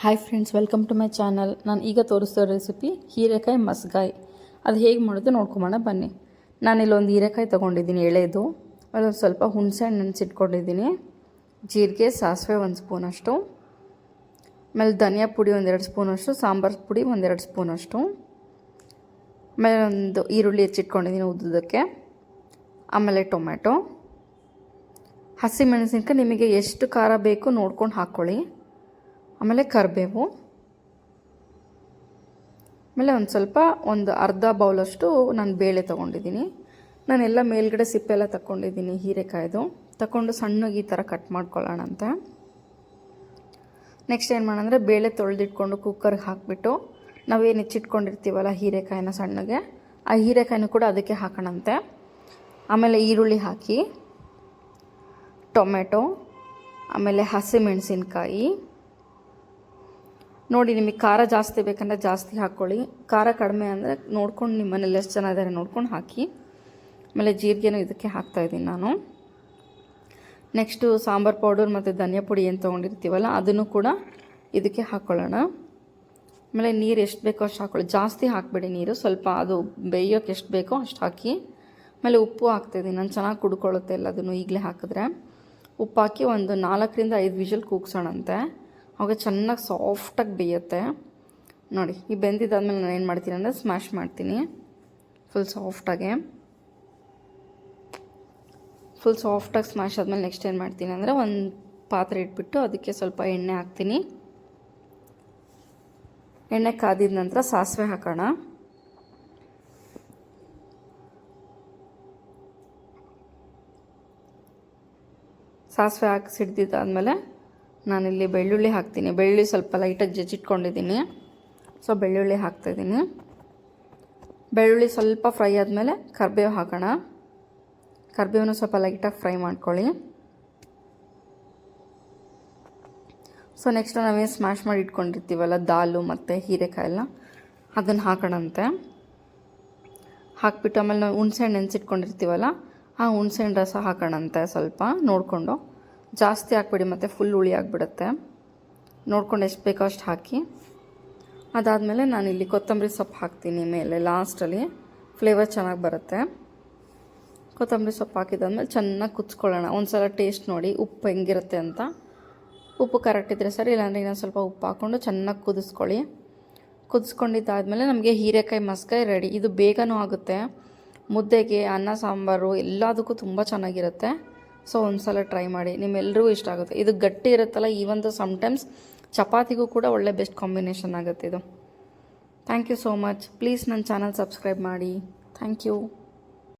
Hi friends welcome to my channel ನಾನು ಈಗ ತೋರಿಸ್ತಾ ರೆಸಿಪಿ ಹೀರೆಕಾಯಿ ಮಸ್ಗಾಯಿ. ಅದು ಹೇಗೆ ಮಾಡೋದು ನೋಡ್ಕೊಂಬೋಣ ಬನ್ನಿ. ನಾನು ಇಲ್ಲೊಂದು ಹೀರೆಕಾಯಿ ತೊಗೊಂಡಿದ್ದೀನಿ ಎಳೆದು. ಅದೊಂದು ಸ್ವಲ್ಪ ಹುಣಸೆಹಣ್ಣು ನೆನೆಸಿಟ್ಕೊಂಡಿದ್ದೀನಿ. ಜೀರಿಗೆ, ಸಾಸಿವೆ ಒಂದು ಸ್ಪೂನಷ್ಟು. ಆಮೇಲೆ ಧನಿಯಾ ಪುಡಿ ಒಂದೆರಡು ಸ್ಪೂನಷ್ಟು, ಸಾಂಬಾರು ಪುಡಿ ಒಂದೆರಡು ಸ್ಪೂನಷ್ಟು. ಆಮೇಲೆ ಒಂದು ಈರುಳ್ಳಿ ಹೆಚ್ಚಿಟ್ಕೊಂಡಿದ್ದೀನಿ ಉದ್ದುದಕ್ಕೆ ಆಮೇಲೆ ಟೊಮ್ಯಾಟೊ. ಹಸಿಮೆಣಸಿನ್ಕಾಯಿ ನಿಮಗೆ ಎಷ್ಟು ಖಾರ ಬೇಕು ನೋಡ್ಕೊಂಡು ಹಾಕ್ಕೊಳ್ಳಿ ಆಮೇಲೆ ಕರಿಬೇವು. ಆಮೇಲೆ ಒಂದು ಸ್ವಲ್ಪ ಒಂದು ಅರ್ಧ ಬೌಲಷ್ಟು ನಾನು ಬೇಳೆ ತೊಗೊಂಡಿದ್ದೀನಿ ನಾನೆಲ್ಲ ಮೇಲ್ಗಡೆ ಸಿಪ್ಪೆಲ್ಲ ತಗೊಂಡಿದ್ದೀನಿ ಹೀರೆಕಾಯ್ದು. ತಗೊಂಡು ಸಣ್ಣಗೆ ಈ ಥರ ಕಟ್ ಮಾಡ್ಕೊಳ್ಳೋಣ ಅಂತ ನೆಕ್ಸ್ಟ್ ಏನು ಮಾಡೋಣ ಬೇಳೆ ತೊಳೆದಿಟ್ಕೊಂಡು ಕುಕ್ಕರ್ಗೆ ಹಾಕಿಬಿಟ್ಟು ನಾವೇನು ಹೆಚ್ಚಿಟ್ಕೊಂಡಿರ್ತೀವಲ್ಲ ಹೀರೆಕಾಯಿನ ಸಣ್ಣಗೆ, ಆ ಹೀರೆಕಾಯಿನೂ ಕೂಡ ಅದಕ್ಕೆ ಹಾಕೋಣಂತೆ. ಆಮೇಲೆ ಈರುಳ್ಳಿ ಹಾಕಿ, ಟೊಮೆಟೊ, ಆಮೇಲೆ ಹಸಿಮೆಣಸಿನ್ಕಾಯಿ ನೋಡಿ, ನಿಮಗೆ ಖಾರ ಜಾಸ್ತಿ ಬೇಕಂದ್ರೆ ಜಾಸ್ತಿ ಹಾಕ್ಕೊಳ್ಳಿ ಖಾರ ಕಡಿಮೆ ಅಂದರೆ ನೋಡ್ಕೊಂಡು ನಿಮ್ಮ ಮನೇಲಿ ಎಷ್ಟು ಜನ ಇದ್ದಾರೆ ನೋಡ್ಕೊಂಡು ಹಾಕಿ. ಆಮೇಲೆ ಜೀರಿಗೆನೂ ಇದಕ್ಕೆ ಹಾಕ್ತಾಯಿದ್ದೀನಿ ನಾನು. ನೆಕ್ಸ್ಟು ಸಾಂಬಾರು ಪೌಡರ್ ಮತ್ತು ಧನಿಯಾ ಪುಡಿ ಏನು ತೊಗೊಂಡಿರ್ತೀವಲ್ಲ, ಅದನ್ನು ಕೂಡ ಇದಕ್ಕೆ ಹಾಕ್ಕೊಳ್ಳೋಣ ಆಮೇಲೆ ನೀರು ಎಷ್ಟು ಬೇಕೋ ಅಷ್ಟು ಹಾಕ್ಕೊಳ್ಳಿ ಜಾಸ್ತಿ ಹಾಕಬೇಡಿ ನೀರು, ಸ್ವಲ್ಪ ಅದು ಬೇಯೋಕೆ ಎಷ್ಟು ಬೇಕೋ ಅಷ್ಟು ಹಾಕಿ. ಆಮೇಲೆ ಉಪ್ಪು ಹಾಕ್ತಾಯಿದ್ದೀನಿ ನಾನು ಚೆನ್ನಾಗಿ ಕುಡ್ಕೊಳ್ಳುತ್ತೆ ಎಲ್ಲದನ್ನು ಈಗಲೇ ಹಾಕಿದ್ರೆ. ಉಪ್ಪು ಹಾಕಿ ಒಂದು ನಾಲ್ಕರಿಂದ ಐದು ವಿಷಲ್ ಕೂಗ್ಸೋಣಂತೆ. ಅವಾಗ ಚೆನ್ನಾಗಿ ಸಾಫ್ಟಾಗಿ ಬೇಯುತ್ತೆ. ನೋಡಿ, ಈ ಬೆಂದಿದ್ದಾದ್ಮೇಲೆ ನಾನು ಏನು ಮಾಡ್ತೀನಿ ಅಂದರೆ ಸ್ಮ್ಯಾಶ್ ಮಾಡ್ತೀನಿ. ಫುಲ್ ಸಾಫ್ಟಾಗೆ ಫುಲ್ ಸಾಫ್ಟಾಗಿ ಸ್ಮ್ಯಾಶ್ ಆದಮೇಲೆ ನೆಕ್ಸ್ಟ್ ಏನು ಮಾಡ್ತೀನಿ ಅಂದರೆ ಒಂದು ಪಾತ್ರೆ ಇಟ್ಬಿಟ್ಟು ಅದಕ್ಕೆ ಸ್ವಲ್ಪ ಎಣ್ಣೆ ಹಾಕ್ತೀನಿ. ಎಣ್ಣೆ ಕಾದಿದ ನಂತರ ಸಾಸಿವೆ ಹಾಕೋಣ. ಸಾಸಿವೆ ಹಾಕಿ ಸಿಡ್ದಿದ್ದಾದಮೇಲೆ ನಾನಿಲ್ಲಿ ಬೆಳ್ಳುಳ್ಳಿ ಹಾಕ್ತೀನಿ. ಬೆಳ್ಳುಳ್ಳಿ ಸ್ವಲ್ಪ ಲೈಟಾಗಿ ಜಜ್ಜಿಟ್ಕೊಂಡಿದ್ದೀನಿ. ಸೊ ಬೆಳ್ಳುಳ್ಳಿ ಹಾಕ್ತಾಯಿದ್ದೀನಿ ಬೆಳ್ಳುಳ್ಳಿ ಸ್ವಲ್ಪ ಫ್ರೈ ಆದಮೇಲೆ ಕರ್ಬೇವು ಹಾಕೋಣ. ಕರ್ಬೇವನ್ನು ಸ್ವಲ್ಪ ಲೈಟಾಗಿ ಫ್ರೈ ಮಾಡ್ಕೊಳ್ಳಿ. ಸೊ ನೆಕ್ಸ್ಟ್ ನಾವೇನು ಸ್ಮ್ಯಾಶ್ ಮಾಡಿ ಇಟ್ಕೊಂಡಿರ್ತೀವಲ್ಲ, ದಾಲು ಮತ್ತು ಹೀರೆಕಾಯೆಲ್ಲ ಅದನ್ನು ಹಾಕೋಣಂತೆ. ಹಾಕ್ಬಿಟ್ಟು ಆಮೇಲೆ ನಾವು ಹುಣ್ಸೆಹಣ್ಣು ನೆನೆಸಿಟ್ಕೊಂಡಿರ್ತೀವಲ್ಲ, ಆ ಹುಣ್ಸೆಹಣ್ಣು ರಸ ಹಾಕೋಣಂತೆ ಸ್ವಲ್ಪ ನೋಡಿಕೊಂಡು. ಜಾಸ್ತಿ ಹಾಕ್ಬಿಡಿ, ಮತ್ತು ಫುಲ್ ಹುಳಿ ಆಗಿಬಿಡುತ್ತೆ. ನೋಡ್ಕೊಂಡು ಎಷ್ಟು ಬೇಕೋ ಅಷ್ಟು ಹಾಕಿ. ಅದಾದಮೇಲೆ ಇಲ್ಲಿ ಕೊತ್ತಂಬರಿ ಸೊಪ್ಪು ಹಾಕ್ತೀನಿ ಮೇಲೆ ಲಾಸ್ಟಲ್ಲಿ ಫ್ಲೇವರ್ ಚೆನ್ನಾಗಿ ಬರುತ್ತೆ. ಕೊತ್ತಂಬರಿ ಸೊಪ್ಪು ಹಾಕಿದಾದ್ಮೇಲೆ ಚೆನ್ನಾಗಿ ಕುಚ್ಕೊಳ್ಳೋಣ ಒಂದು ಸಲ ಟೇಸ್ಟ್ ನೋಡಿ, ಉಪ್ಪು ಹೆಂಗಿರುತ್ತೆ ಅಂತ. ಉಪ್ಪು ಕರೆಕ್ಟ್ ಇದ್ದರೆ ಸರಿ, ಇಲ್ಲಾಂದರೆ ಇನ್ನೊಂದು ಸ್ವಲ್ಪ ಉಪ್ಪು ಹಾಕ್ಕೊಂಡು ಚೆನ್ನಾಗಿ ಕುದಿಸ್ಕೊಳ್ಳಿ. ಕುದಿಸ್ಕೊಂಡಿದ್ದಾದಮೇಲೆ ನಮಗೆ ಹೀರೆಕಾಯಿ ಮಸ್ಕಾಯಿ ರೆಡಿ ಇದು ಬೇಗನೂ ಆಗುತ್ತೆ. ಮುದ್ದೆಗೆ, ಅನ್ನ, ಸಾಂಬಾರು ಎಲ್ಲದಕ್ಕೂ ತುಂಬ ಚೆನ್ನಾಗಿರುತ್ತೆ. ಸೊ ಒಂದು ಸಲ ಟ್ರೈ ಮಾಡಿ. ನಿಮ್ಮೆಲ್ಲರಿಗೂ ಇಷ್ಟ ಆಗುತ್ತೆ. ಇದು ಗಟ್ಟಿ ಇರುತ್ತಲ್ಲ ಈವಂದು ಸಮ್ಟೈಮ್ಸ್ ಚಪಾತಿಗೂ ಕೂಡ ಒಳ್ಳೆ ಬೆಸ್ಟ್ ಕಾಂಬಿನೇಷನ್ ಆಗುತ್ತೆ ಇದು. Thank you so much please ನನ್ನ ಚಾನಲ್ ಸಬ್ಸ್ಕ್ರೈಬ್ ಮಾಡಿ. Thank you